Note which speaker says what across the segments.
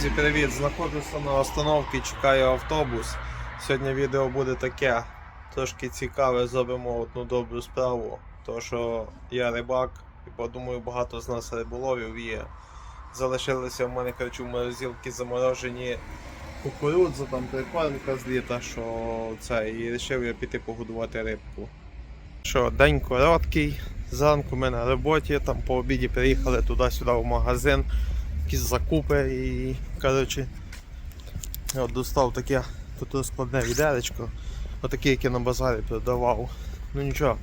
Speaker 1: Друзі, привіт! Знаходжуся на остановці, чекаю автобус. Сьогодні відео буде таке. Трошки цікаве, зробимо одну добру справу. То що я рибак і подумаю, багато з нас риболовів є. Залишилися в мене коротше, в морозилці заморожені кукурудза, там прикормка з літа, що це, і вирішив я піти погодувати рибку. Що, день короткий, зранку ми на роботі, там по обіді приїхали туди-сюди в магазин якісь закупи і коротше от достав таке тут розкладне відеречко, отаке, яке на базарі продавав. Ну нічого,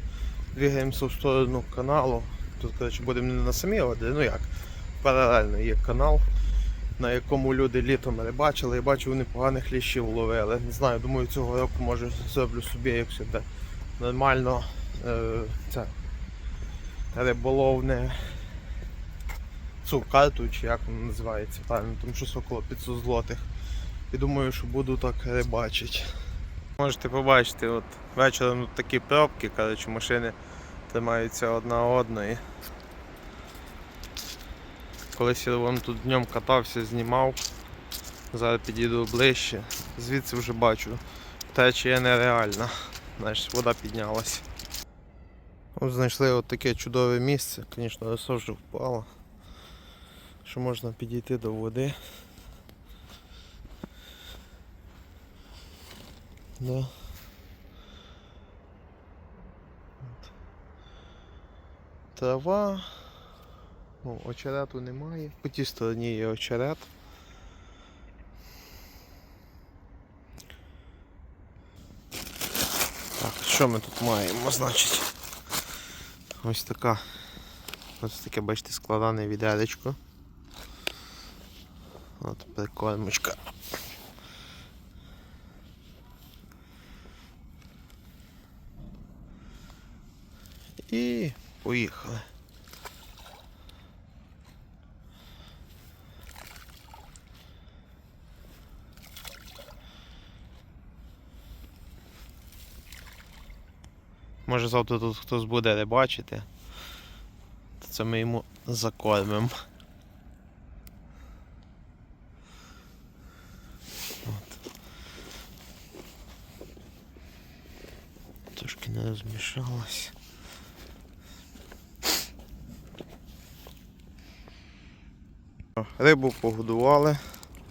Speaker 1: двигаємося в сторону каналу. Тут коротше, будемо не на самій воді, ну як, паралельно є канал, на якому люди літом рибачили. Я бачу, вони поганих ліщів ловили. Не знаю, думаю, цього року може зроблю собі як сюди нормально е, це риболовне цю чи як вона називається правильно, там щось около 500 злотих. І думаю, що буду так рибачити. Можете побачити, от вечором тут такі пробки, коротше, машини тримаються одна одної. Колись я вам тут днем катався, знімав. Зараз підійду ближче. Звідси вже бачу. Течія нереальна. Значить, вода піднялась. Знайшли от таке чудове місце, звісно, роса вже впала що можна підійти до води. Да. Трава. Ну, очерету немає. По тій стороні є очерет. Так, що ми тут маємо, значить? Ось така. Ось таке, бачите, складане відеречко. От прикормочка. І поїхали. Може завтра тут хтось буде рибачити, то це ми йому закормимо. Трошки не розмішалось. Рибу погодували,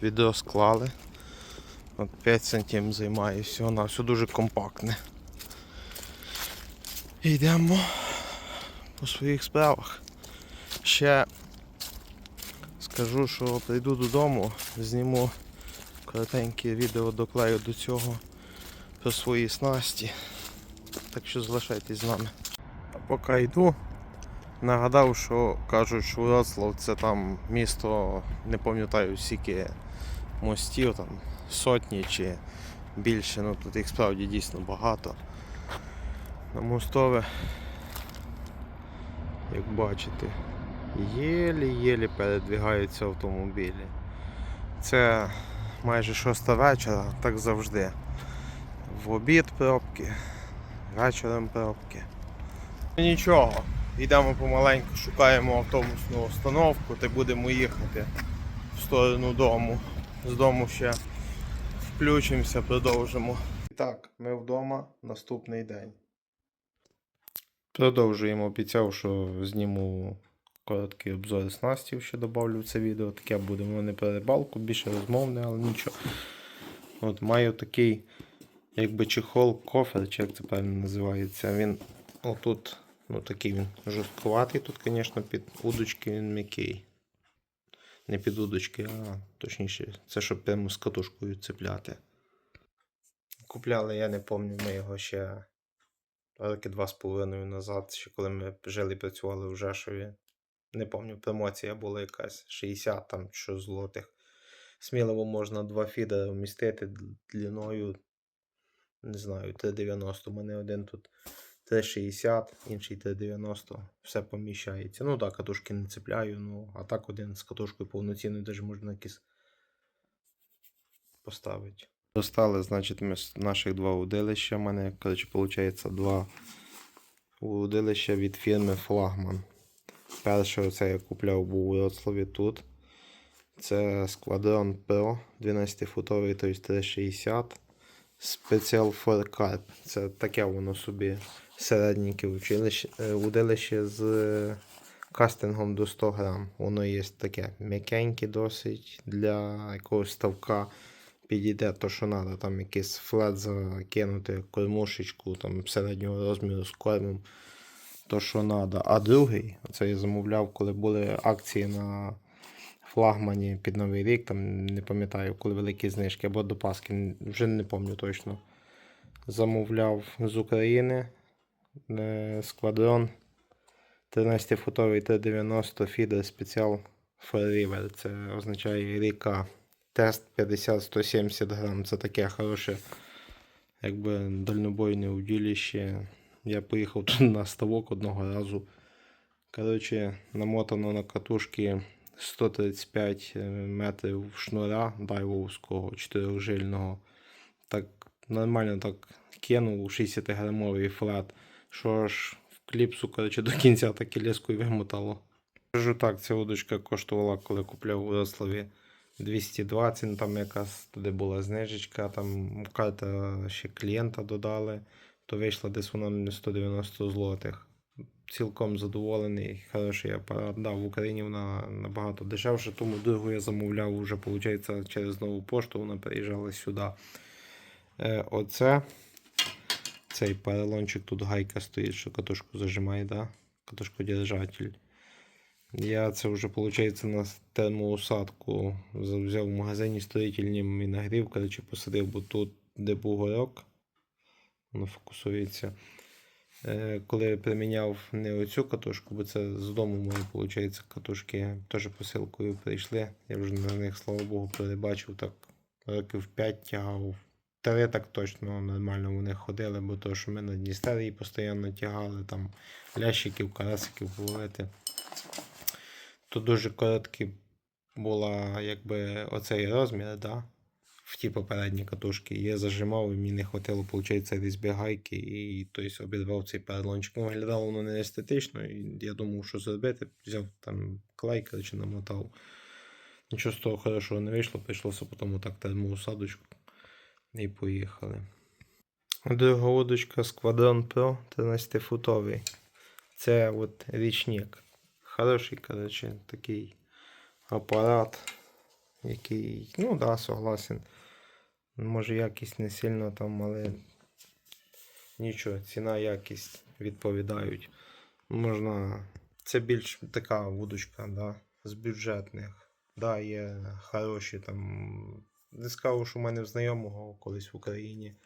Speaker 1: відео склали. От 5 сантим займає всього на все дуже компактне. Йдемо по своїх справах. Ще скажу, що прийду додому, зніму коротеньке відео доклею до цього про свої снасті. Так що залишайтесь з нами. А поки йду, нагадав, що кажуть, що Вроцлав це там місто, не пам'ятаю скільки мостів, там сотні чи більше, ну тут їх справді дійсно багато. На мостове, як бачите, єлі-єлі передвігаються автомобілі. Це майже шоста вечора, так завжди. В обід пробки вечором пробки. Ну, Нічого, йдемо помаленьку, шукаємо автобусну установку та будемо їхати в сторону дому. З дому ще включимося, продовжимо. І так, ми вдома наступний день. Продовжуємо, обіцяв, що зніму короткий обзор снастів, що додавлю в це відео. Таке буде в мене про рибалку, більше розмовне, але нічого. От Маю такий якби чехол кофер, чи як це правильно називається. Він отут, ну такий він жорсткуватий. Тут, звісно, під удочки він м'який. Не під удочки, а точніше, це щоб прямо з катушкою цепляти. Купляли, я не пам'ятаю, ми його ще роки два з половиною назад, ще коли ми жили і працювали в Жешові. Не пам'ятаю, промоція була якась 60 там що злотих. Сміливо можна два фідери вмістити длиною не знаю, 3,90. У мене один тут 3,60, інший 3,90. Все поміщається. Ну так, катушки не цепляю, ну, а так один з катушкою повноцінною навіть можна якийсь поставити. Достали, значить, ми наших два удилища. У мене, коротше, виходить, два удилища від фірми Флагман. Перше оце я купляв був у Вроцлаві тут. Це Squadron Pro 12-футовий, тобто 360. Special for Carp. Це таке воно собі середненьке училище, е, удилище з е, кастингом до 100 грам. Воно є таке м'якеньке досить для якогось ставка. Підійде то, що треба, там якийсь флет закинути, кормушечку там середнього розміру з кормом. То, що треба. А другий, це я замовляв, коли були акції на флагмані під Новий рік, там не пам'ятаю, коли великі знижки, або до Пасхи, вже не пам'ятаю точно. Замовляв з України е, сквадрон 13-футовий 390 фідер спеціал for River. Це означає ріка. Тест 50-170 грам. Це таке хороше, якби дальнобойне удилище. Я поїхав тут на ставок одного разу. Коротше, намотано на катушки 135 метрів шнура дайвовського 4жильного. Так нормально так кинув 60 грамовий флет. Що ж в кліпсу, коротше, до кінця так і лескою вимотало. Кажу так, ця удочка коштувала, коли купляв у Рославі 220, ну, там якась туди була знижечка, там карта ще клієнта додали, то вийшла десь вона 190 злотих. Цілком задоволений, хороший апарат. Да, в Україні вона набагато дешевше, тому другу я замовляв вже, виходить, через нову пошту, вона приїжджала сюди. Е, оце цей поролончик, тут гайка стоїть, що катушку зажимає, да? катушкодержатель. Я це вже, виходить, на термоусадку взяв в магазині строїтельнім і нагрів, коротше, посадив, бо тут, де був воно фокусується. Е, Коли приміняв не оцю катушку, бо це з дому мої, виходить, катушки теж посилкою прийшли. Я вже на них, слава Богу, перебачив так років 5 тягав. Три так точно нормально вони ходили, бо то, що ми на Дністерії постійно тягали, там лящиків, карасиків ловити. Тут дуже короткий була якби оцей розмір, да? В ті попередні катушки. Я зажимав і мені не хватило, виходить, різьби гайки, і тобто, обірвав цей перелончик. Ну, виглядало воно не естетично, і я думав, що зробити. Взяв там клей, коротше, намотав. Нічого з того хорошого не вийшло, прийшлося потім так термоусадочку і поїхали. Друга удочка Squadron Pro 13-футовий. Це от річник. Хороший, коротше, такий апарат, який, ну да, согласен. Може якість не сильно там, але нічого, ціна, якість відповідають. Можна. Це більш така вудочка, да, з бюджетних. Да, є хороші там. Не скажу, що в мене в знайомого колись в Україні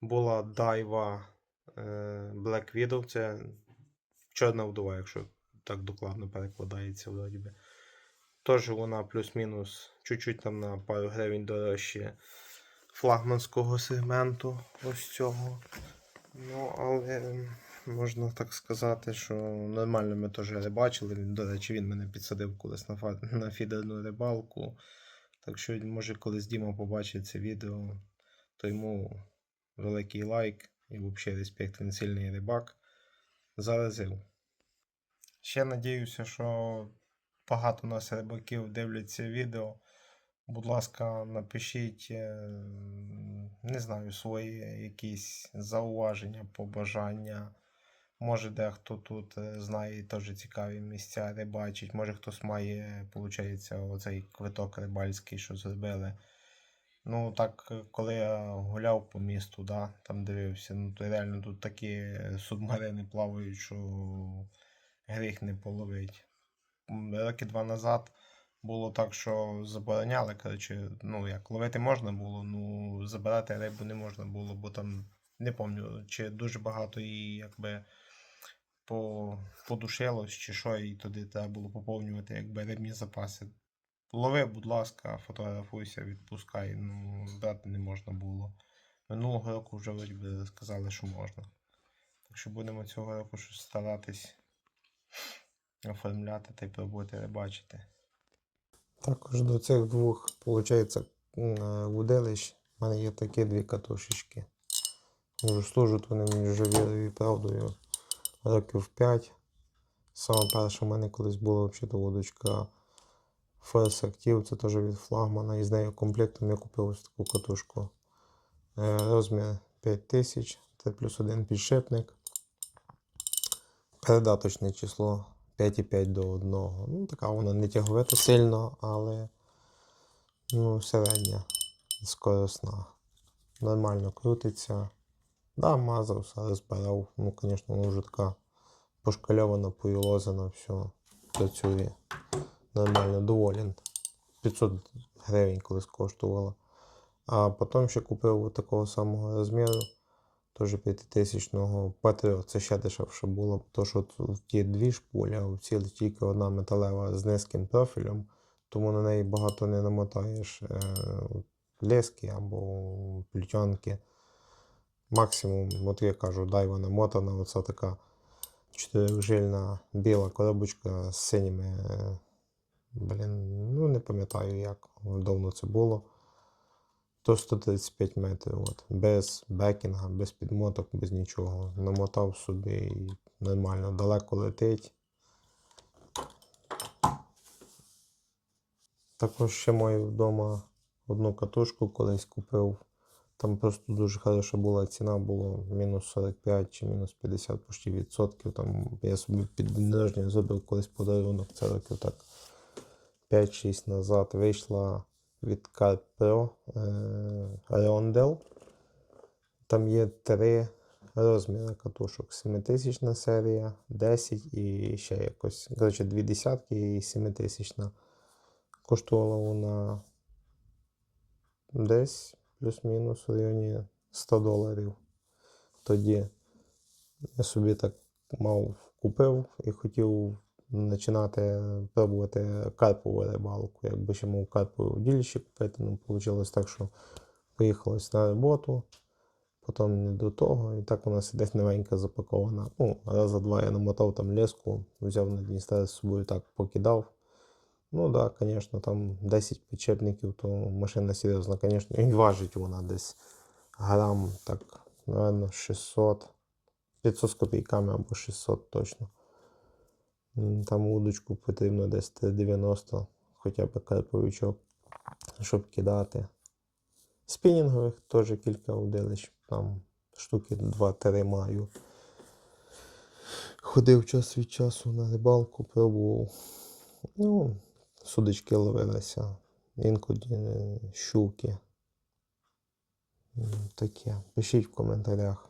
Speaker 1: була дайва е, Black Widow, це чорна вдова, якщо так докладно перекладається вроді би. Тож вона плюс-мінус чуть-чуть там на пару гривень дорожче флагманського сегменту ось цього. Ну, але можна так сказати, що нормально ми теж рибачили. До речі, він мене підсадив колись на, фа- на фідерну рибалку. Так що, може, колись Діма побачить це відео, то йому великий лайк і взагалі респект, він сильний рибак. Заразив. Ще надіюся, що багато нас рибаків дивляться відео. Будь ласка, напишіть, е, не знаю, свої якісь зауваження, побажання. Може, дехто тут е, знає теж цікаві місця рибачить. Може хтось має, виходить, оцей квиток рибальський, що зробили. Ну, так, е, коли я гуляв по місту, да, там дивився, ну то реально тут такі субмарини плавають, що гріх не половить. Роки два назад було так, що забороняли, коротше, ну як ловити можна було, ну забирати рибу не можна було, бо там не пам'ятаю, чи дуже багато її якби по, подушилось, чи що, і туди треба було поповнювати якби рибні запаси. Лови, будь ласка, фотографуйся, відпускай. Ну, брати не можна було. Минулого року вже би сказали, що можна. Так що будемо цього року щось старатись оформляти та й пробувати рибачити. Також до цих двох, виходить, вудилищ в мене є такі дві катушечки. Вже служать вони мені вже вірою і правдою років 5. Саме перша в мене колись була взагалі вудочка Force Active, це теж від флагмана. І з нею комплектом я купив ось таку катушку. Е, Розмір 5000, це плюс один підшипник. Передаточне число 5,5 до 1. Ну, така вона не тяговита сильно, але ну, середня, скоросна. Нормально крутиться. Да, мазався, розбирав. Ну, звісно, вона вже така пошкальована, поюлозана, все працює. Нормально, доволен. 500 гривень колись коштувала. А потім ще купив такого самого розміру, теж 5000-го Патріот. Це ще дешевше було, тому що тут ті дві шпулі, а в цій тільки одна металева з низьким профілем, тому на неї багато не намотаєш е, лески або плютянки. Максимум, от я кажу, дайва намотана, оця така чотирижильна біла коробочка з синіми. е, Блін, ну не пам'ятаю як, давно це було. То 135 метрів, от, без бекінга, без підмоток, без нічого. Намотав собі і нормально далеко летить. Також ще маю вдома одну катушку колись купив. Там просто дуже хороша була ціна, було мінус 45 чи мінус 50 почти відсотків. Там я собі під день зробив колись подарунок, це років так 5-6 назад вийшла від Car Pro е, Rondel. Там є три розміри катушок. 7000 серія, 10 і ще якось. Коротше, дві десятки і 7000. Коштувала вона десь плюс-мінус в районі 100 доларів. Тоді я собі так мав купив і хотів починати пробувати карпову рибалку. Якби ще мав карпове удилище купити, ну вийшло так, що поїхалось на роботу, потім не до того, і так вона сидить новенька запакована. Ну, раз за два я намотав там леску, взяв на Дністер з собою так покидав. Ну так, да, звісно, там 10 підчепників, то машина серйозна, звісно, і важить вона десь грам, так, напевно, 600, 500 з копійками або 600 точно. Там удочку потрібно десь 90, хоча б карповичок, щоб кидати. Спінінгових теж кілька удилищ, там штуки 2-3 маю. Ходив час від часу на рибалку, пробував. Ну, судочки ловилися, інколи е, щуки. Таке. Пишіть в коментарях,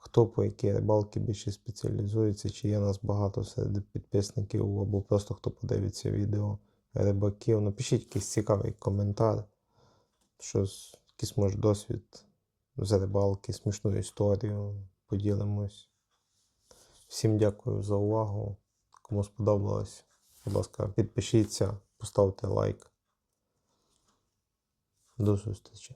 Speaker 1: хто по якій рибалки більше спеціалізується, чи є нас багато серед підписників, або просто хто подивиться відео рибаків. Напишіть якийсь цікавий коментар, щось, якийсь може досвід з рибалки, смішну історію. Поділимось. Всім дякую за увагу. Кому сподобалось, будь ласка, підпишіться, поставте лайк. До зустрічі.